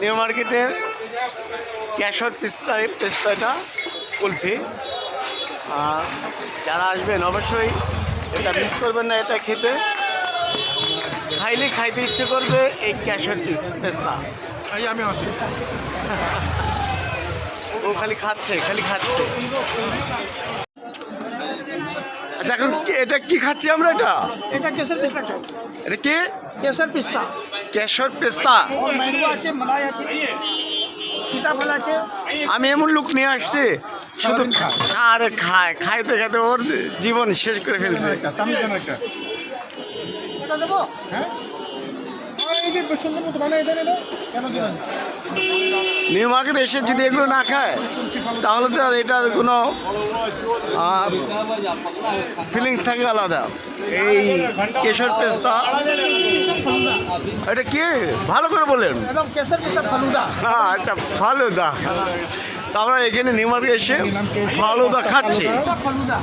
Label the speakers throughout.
Speaker 1: New মার্কেটের ক্যাশর পিস্তা পিস্তাটা কুলফি। আর যারা আসবেন অবশ্যই এটা মিস করবেন না এটা খেতে। খাইলে খাইতে ইচ্ছে করবে এই ক্যাশর পিস- পেস্তা।
Speaker 2: এই আমি
Speaker 1: ও খালি খাচ্ছে খালি খাচ্ছে। আচ্ছা এখন এটা কি খাচ্ছি আমরা এটা?
Speaker 3: এটা কেসের পিস্তা
Speaker 1: এটা কি?
Speaker 3: কেসের পিস্তা।
Speaker 1: কেশর পিস্তা।
Speaker 3: ম্যাঙ্গো আছে মালাই আছে সীতাফল আছে।
Speaker 1: আমি এমন লোক নিয়ে আসছি শুধু আরে খায় খাইতে খাইতে ওর জীবন শেষ করে ফেলছে।
Speaker 3: দেবো?
Speaker 2: হ্যাঁ? আর সুন্দর মতো বানাই দেন এটা কেন দিবেন
Speaker 1: নিউ মার্কেটে এসে যদি এগুলো না খায় তাহলে তো আর এটার কোনো ফিলিংস থাকে আলাদা এই কেশর পেস্তা এটা কি ভালো করে বলেন হ্যাঁ আচ্ছা ফালুদা তো আমরা এখানে নিউ মার্কেট এসে ফালুদা খাচ্ছি
Speaker 3: এটা ফালুদা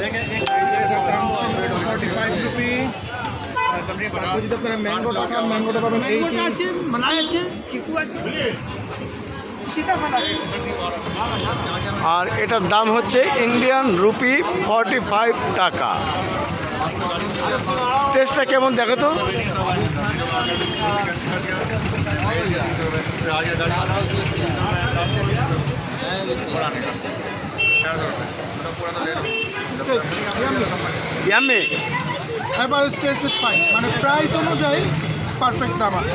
Speaker 2: এটার দাম ছিল ফর্টি ফাইভ রুপি তারপর যদি আপনারা ম্যাঙ্গোটা খান ম্যাঙ্গোটা পাবেন এইটি
Speaker 3: আছে মালাই আছে চিকু আছে।
Speaker 1: আর এটার দাম হচ্ছে ইন্ডিয়ান রুপি ফর্টি ফাইভ টাকা। টেস্টটা কেমন দেখো তো? ইয়াম্মি
Speaker 2: এবার টেস্ট ইজ ফাইন মানে প্রাইস অনুযায়ী পারফেক্ট দাম আছে।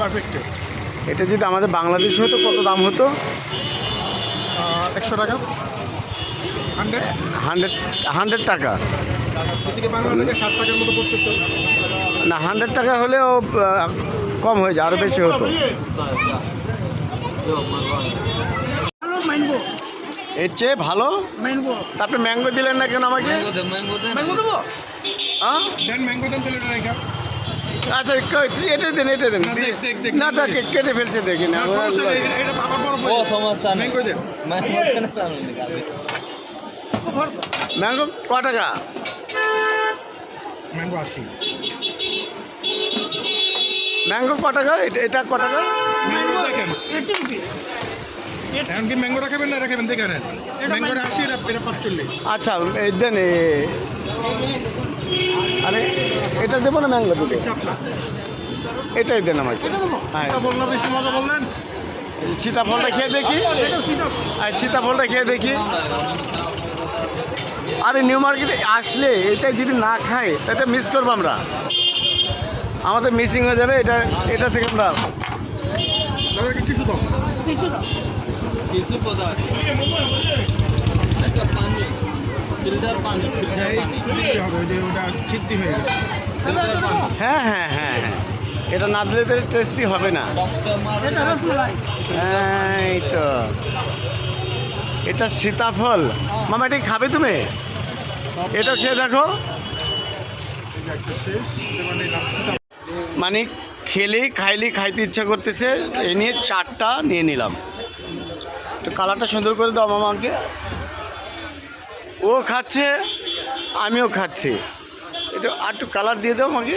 Speaker 2: পারফেক্ট টেস্ট
Speaker 1: এটা যদি আমাদের বাংলাদেশ হতো কত দাম হতো?
Speaker 2: একশো টাকা। হান্ড্রেড।
Speaker 1: হান্ড্রেড হান্ড্রেড টাকা?
Speaker 2: এদিকে বাংলাদেশে ষাট টাকার মতো পড়তেছে।
Speaker 1: না হান্ড্রেড টাকা হলেও কম হয়ে যায় আরও বেশি হতো। এর চেয়ে ভালো? তারপরে ম্যাঙ্গো দিলেন না কেন আমাকে?
Speaker 3: ম্যাঙ্গো দেবো?
Speaker 2: দেন ম্যাঙ্গো দেন তাহলে রেখা
Speaker 1: আচ্ছা ক- এটা দেন এটা দেন
Speaker 2: না, দেখ, দেখ, দেখ,
Speaker 1: না কেটে ফেলছে দেখি না।
Speaker 2: সমস্যা
Speaker 4: ও নেই।
Speaker 2: ম্যাঙ্গো দেন
Speaker 1: ম্যাঙ্গো ক টাকা?
Speaker 2: ম্যাঙ্গো আশি।
Speaker 1: ম্যাঙ্গো ক টাকা? এটা- এটা ক টাকা?
Speaker 2: ম্যাঙ্গো দেখেন
Speaker 3: এইটি রুপিস
Speaker 2: এখন ম্যাঙ্গো রাখাবেন না রাখাবেন দেখেন ম্যাঙ্গোটা আশি এটা এটা পাঁচচল্লিশ।
Speaker 1: আচ্ছা দেন এ। আরে এটা দেবো না ম্যাঙ্গো দুটো? এটাই দেন আমাকে। হ্যাঁ।
Speaker 2: এটা বললাম বেশি মজা বললেন।
Speaker 1: সীতাফলটা খেয়ে দেখি। আর সীতাফলটা খেয়ে দেখি। আরে নিউ মার্কেটে আসলে এটা যদি না খাই এটা মিস করব আমরা। আমাদের মিসিং হয়ে যাবে এটা এটা থেকে আমরা
Speaker 2: দাদা একটু দাও।
Speaker 3: কিছু দাও।
Speaker 4: ফিল্টার পানি ফিল্টার পানি।
Speaker 2: হবে যে ওটা ছিদ্দি হয়ে গেছে।
Speaker 1: হ্যাঁ হ্যাঁ হ্যাঁ হ্যাঁ। এটা না দিলে তো টেস্টি হবে না।
Speaker 3: এটা
Speaker 1: এই তো। এটা সীতাফল। মামা এটা খাবে তুমি? এটা খেয়ে দেখো।
Speaker 2: মানে
Speaker 1: মানে খেলে খাইলে খাইতে ইচ্ছা করতেছে। এ নিয়ে চারটা নিয়ে নিলাম। তো কালারটা সুন্দর করে দাও মামাকে। ও খাচ্ছে আমিও খাচ্ছি। এটা আর একটু কালার দিয়ে দাও আমাকে।